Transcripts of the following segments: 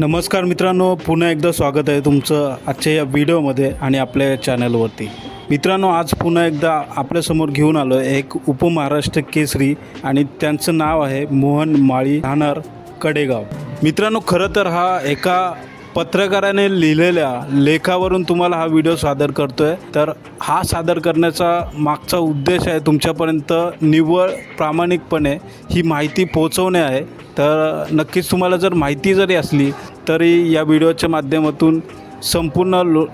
नमस्कार मित्रांनो पुन्हा एकदा स्वागत आहे तुमचं आजच्या या व्हिडिओमध्ये आणि आपल्या चॅनलवरती. मित्रांनो आज पुन्हा एकदा आपल्यासमोर घेऊन आलो आहे एक उपमहाराष्ट्र केसरी आणि त्यांचं नाव आहे मोहन माळी राहणार कडेगाव. मित्रांनो खरं तर हा एका पत्रकाराने लिहिलेल्या लेखावरून तुम्हाला हा व्हिडिओ सादर करतो आहे तर हा सादर करण्याचा मागचा उद्देश आहे तुमच्यापर्यंत निव्वळ प्रामाणिकपणे ही माहिती पोहोचवणे आहे. तर नक्कीच तुम्हाला जर माहिती जरी असली तरी या व्हिडिओच्या माध्यमातून संपूर्ण लो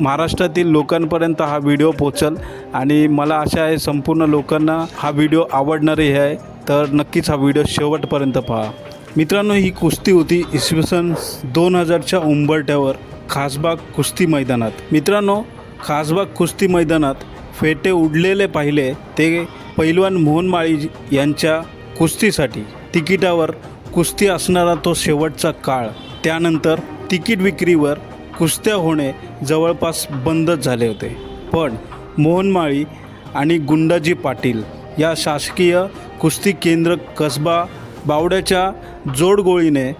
महाराष्ट्रातील लोकांपर्यंत हा व्हिडिओ पोचल आणि मला आशा आहे संपूर्ण लोकांना हा व्हिडिओ आवडणारही आहे. तर नक्कीच हा व्हिडिओ शेवटपर्यंत पहा. मित्रांनो ही कुस्ती होती इसवी सन दोन हजारच्या उंबरट्यावर खासबाग कुस्ती मैदानात. मित्रांनो खासबाग कुस्ती मैदानात फेटे उडलेले पाहिले ते पैलवान मोहन माळी यांच्या कुस्तीसाठी. तिकिटावर कुस्ती असणारा तो शेवटचा काळ. त्यानंतर तिकीट विक्रीवर कुस्त्या होणे जवळपास बंदच झाले होते. पण मोहन माळी आणि गुंडाजी पाटील या शासकीय कुस्ती केंद्र कसबा बावड्याच्या जोडगोळीने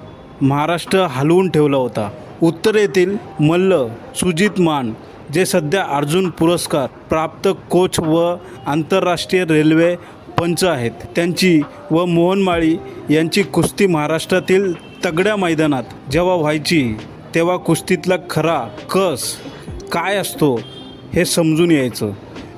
महाराष्ट्र हलवून ठेवला होता. उत्तरेतील मल्ल सुजित मान जे सध्या अर्जुन पुरस्कार प्राप्त कोच व आंतरराष्ट्रीय रेल्वे पंच आहेत. त्यांची व मोहन माळी यांची कुस्ती महाराष्ट्रातील तगड्या मैदानात जेव्हा व्हायची तेव्हा कुस्तीतला खरा कस काय असतो हे समजून यायचं.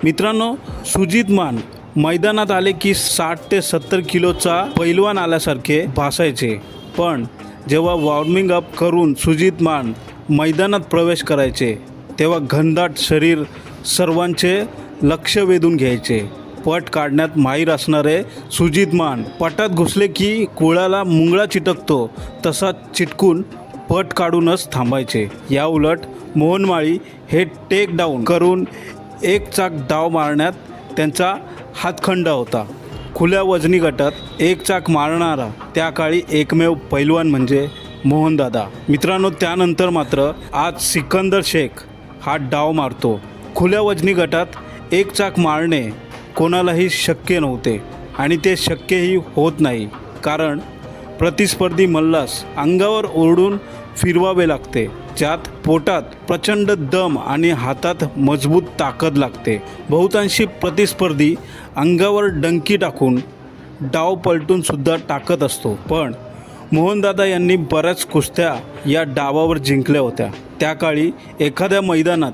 मित्रांनो सुजित मान मैदानात आले की साठ ते सत्तर किलोचा पैलवान आल्यासारखे भासायचे. पण जेव्हा वॉर्मिंग अप करून सुजित मान मैदानात प्रवेश करायचे तेव्हा घनदाट शरीर सर्वांचे लक्ष वेधून घ्यायचे. पट काढण्यात माहीर असणारे सुजित मान पटात घुसले की कुळाला मुंगळा चिटकतो तसा चिटकून पट काढूनच थांबायचे. या उलट मोहनमाळी हे टेक डाऊन करून एक चाक डाव मारण्यात त्यांचा हातखंडा होता. खुल्या वजनी गटात एक चाक मारणारा त्या काळी एकमेव पैलवान म्हणजे मोहनदादा. मित्रांनो त्यानंतर मात्र आज सिकंदर शेख हा डाव मारतो. खुल्या वजनी गटात एक चाक मारणे कोणालाही शक्य नव्हते आणि ते शक्यही होत नाही. कारण प्रतिस्पर्धी मल्लास अंगावर ओरडून फिरवावे लागते. ज्यात पोटात प्रचंड दम आणि हातात मजबूत ताकद लागते. बहुतांशी प्रतिस्पर्धी अंगावर डंकी टाकून डाव पलटून सुद्धा टाकत असतो. पण मोहनदादा यांनी बऱ्याच कुस्त्या या डावावर जिंकल्या होत्या. त्या काळी एखाद्या मैदानात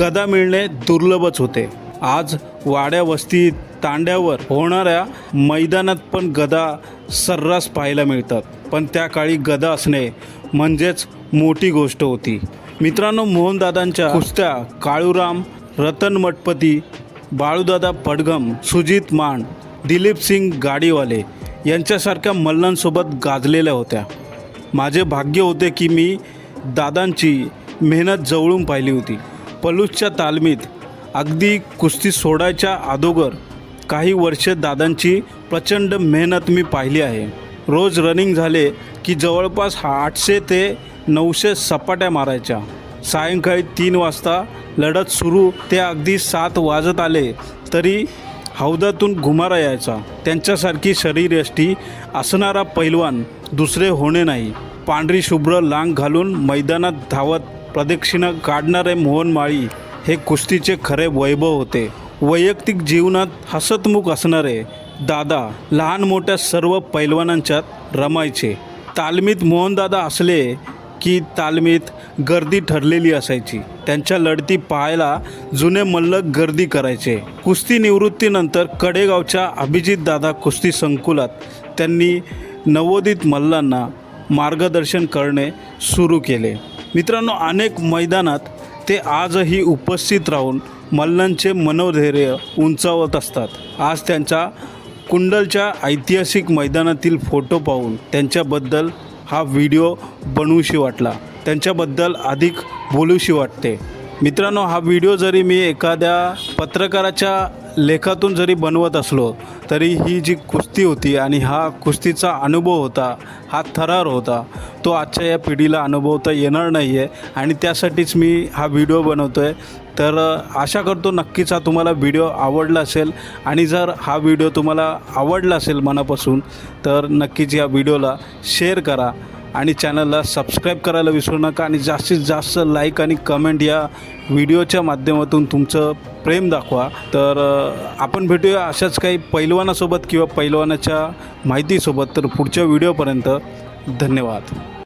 गदा मिळणे दुर्लभच होते. आज वाड्या वस्ती तांड्यावर होणाऱ्या मैदानात पण गदा सर्रास पाहायला मिळतात. पण त्या काळी गदा असणे म्हणजेच मोठी गोष्ट होती. मित्रांनो मोहनदादांच्या कुस्त्या काळूराम रतन मटपती बाळूदादा पडगम सुजित मान दिलीप सिंग गाडीवाले यांच्यासारख्या मल्लांसोबत गाजलेल्या होत्या. माझे भाग्य होते की मी दादांची मेहनत जवळून पाहिली होती. पलूसच्या तालमीत अगदी कुस्ती सोडायच्या अगोदर काही वर्षे दादांची प्रचंड मेहनत मी पाहिली आहे. रोज रनिंग झाले की जवळपास आठशे ते नऊशे सपाट्या मारायच्या. सायंकाळी तीन वाजता लढत सुरू ते अगदी सात वाजत आले तरी हौदातून घुमारा यायचा. त्यांच्यासारखी शरीरयष्टी असणारा पैलवान दुसरे होणे नाही. पांढरी शुभ्र लांग घालून मैदानात धावत प्रदक्षिणा काढणारे मोहन माळी हे कुस्तीचे खरे वैभव होते. वैयक्तिक जीवनात हसतमुख असणारे दादा लहान मोठ्या सर्व पैलवानांच्यात रमायचे. तालमीत मोहनदादा असले की तालमीत गर्दी ठरलेली असायची. त्यांच्या लढती पाहायला जुने मल्ल गर्दी करायचे. कुस्ती निवृत्तीनंतर कडेगावच्या अभिजित दादा कुस्ती संकुलात त्यांनी नवोदित मल्लांना मार्गदर्शन करणे सुरू केले. मित्रांनो अनेक मैदानात ते आजही उपस्थित राहून मल्लांचे मनोधैर्य उंचावत असतात. आज त्यांच्या कुंडलच्या ऐतिहासिक मैदानातील फोटो पाहून त्यांच्याबद्दल हा व्हिडिओ बनवूशी वाटला. त्यांच्याबद्दल अधिक बोलूशी वाटते. मित्रांनो हा व्हिडिओ जरी मी एखाद्या पत्रकाराच्या लेखातून जरी बनवत असलो तरी ही जी कुस्ती होती आणि हा कुस्तीचा अनुभव होता हा थरार होता तो आजच्या या पिढीला अनुभवता येणार नाही आहे आणि त्यासाठीच मी हा व्हिडिओ बनवतो आहे तर आशा करतो नक्कीच हा तुम्हाला व्हिडिओ आवडला असेल. आणि जर हा व्हिडिओ तुम्हाला आवडला असेल मनापासून तर नक्कीच या व्हिडिओला शेअर करा. आणि चॅनलला सबस्क्राईब करायला विसरू नका आणि जास्तीत जास्त लाईक आणि कमेंट या व्हिडिओच्या माध्यमातून तुमचं प्रेम दाखवा. तर आपण भेटूया अशाच काही पैलवानासोबत किंवा पैलवानाच्या माहितीसोबत तर पुढच्या व्हिडिओपर्यंत धन्यवाद.